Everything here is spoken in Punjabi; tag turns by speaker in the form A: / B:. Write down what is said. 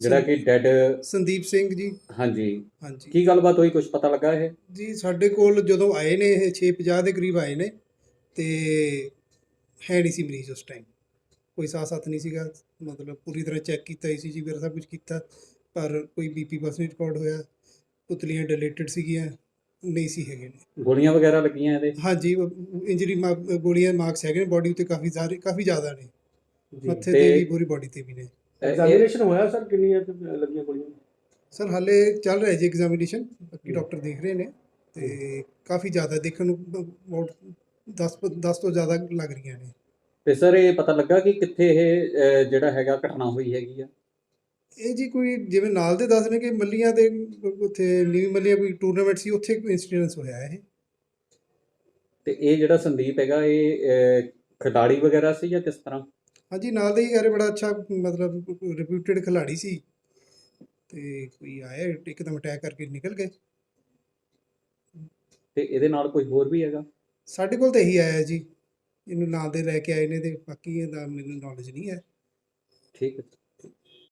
A: ਜਿਹੜਾ ਕਿ ਡੈਡ
B: ਸੰਦੀਪ ਸਿੰਘ ਜੀ।
A: ਹਾਂਜੀ।
B: ਹਾਂਜੀ।
A: ਕੀ ਗੱਲਬਾਤ ਹੋਈ? ਕੁਝ ਪਤਾ ਲੱਗਾ ਇਹ?
B: ਜੀ ਸਾਡੇ ਕੋਲ ਜਦੋਂ ਆਏ ਨੇ ਇਹ 6:50 ਦੇ ਕਰੀਬ ਆਏ ਨੇ ਤੇ ਹੈ ਨਹੀਂ ਸੀ ਮਰੀਜ਼ ਉਸ ਟਾਈਮ ਕੋਈ ਸਾਹ ਸੱਤ ਨਹੀਂ ਸੀਗਾ। ਮਤਲਬ ਪੂਰੀ ਤਰ੍ਹਾਂ ਚੈੱਕ ਕੀਤਾ ਈਸੀਜੀ ਵਗੈਰਾ ਸਭ ਕੁਝ ਕੀਤਾ। ਪਰ ਕੋਈ ਬੀਪੀ ਬਸ ਨਹੀਂ ਰਿਕਾਰਡ ਹੋਇਆ। ਪੁਤਲੀਆਂ ਡਿਲੇਟਡ ਸੀਗੀਆਂ। ਨਹੀਂ ਸੀ ਹੈਗੇ ਨੇ।
A: ਗੋਲੀਆਂ ਵਗੈਰਾ ਲੱਗੀਆਂ ਇਹਦੇ?
B: ਹਾਂਜੀ ਇੰਜਰੀ ਗੋਲੀਆਂ ਮਾਰਕਸ ਹੈਗੇ ਨੇ ਬਾਡੀ ਉੱਤੇ ਕਾਫੀ ਸਾਰੇ ਕਾਫੀ ਜ਼ਿਆਦਾ ਨੇ। ਮੱਥੇ
A: ਤੇ
B: ਵੀ ਪੂਰੀ ਬਾਡੀ ਤੇ ਵੀ ਨੇ।
C: ਐਗਜ਼ਾਮੀਨੇਸ਼ਨ ਹੋਇਆ ਸਰ ਕਿੰਨੀਆਂ ਕੁ ਲੱਗੀਆਂ ਗੋਲੀਆਂ?
B: ਸਰ ਹਾਲੇ ਚੱਲ ਰਿਹਾ ਜੀ ਐਗਜ਼ਾਮੀਨੇਸ਼ਨ ਬਾਕੀ ਡਾਕਟਰ ਦੇਖ ਰਹੇ ਨੇ ਤੇ ਕਾਫੀ ਜ਼ਿਆਦਾ ਦੇਖਣ ਨੂੰ ਅਬਾਊਟ 10 10 ਤੋਂ ਜ਼ਿਆਦਾ ਲੱਗ ਰਹੀਆਂ ਨੇ।
A: ਤੇ ਸਰ ਇਹ ਪਤਾ ਲੱਗਾ ਕਿ ਕਿੱਥੇ ਇਹ ਅਹ, ਜਿਹੜਾ ਹੈਗਾ ਘਟਨਾ ਹੋਈ ਹੈਗੀ ਆ?
B: ਇਹ ਜੀ ਕੋਈ ਜਿਵੇਂ ਨਾਲ ਦੇ ਦੱਸ ਰਹੇ ਕਿ ਮੱਲੀਆਂ ਦੇ ਉੱਥੇ ਨੀਵੀਂ ਮੱਲੀਆਂ ਕੋਈ ਟੂਰਨਾਮੈਂਟ ਸੀ ਉੱਥੇ ਕੋਈ ਇਨਸੀਡੈਂਸ ਹੋਇਆ ਇਹ।
A: ਤੇ ਇਹ ਜਿਹੜਾ ਸੰਦੀਪ ਹੈਗਾ ਇਹ ਅਹ, ਖਿਡਾਰੀ ਵਗੈਰਾ ਸੀ ਜਾਂ ਕਿਸ ਤਰ੍ਹਾਂ?
B: ਹਾਂਜੀ ਨਾਲ ਦੇ ਹੀ ਯਾਰ ਬੜਾ ਅੱਛਾ ਮਤਲਬ ਰਿਪਿਊਟਡ ਖਿਲਾੜੀ ਸੀ। ਤੇ ਕੋਈ ਆਇਆ ਇੱਕਦਮ ਅਟੈਕ ਕਰਕੇ ਨਿਕਲ ਗਏ।
A: ਤੇ ਇਹਦੇ ਨਾਲ ਕੋਈ ਹੋਰ ਵੀ ਹੈਗਾ?
B: ਸਾਡੇ ਕੋਲ ਤਾਂ ਇਹੀ ਆਇਆ ਜੀ। ਇਹਨੂੰ ਨਾਲ ਦੇ ਲੈ ਕੇ ਆਏ ਨੇ ਤੇ ਬਾਕੀ ਇਹਦਾ ਮੈਨੂੰ ਨੌਲੇਜ ਨਹੀਂ ਹੈ।
A: ਠੀਕ ਹੈ।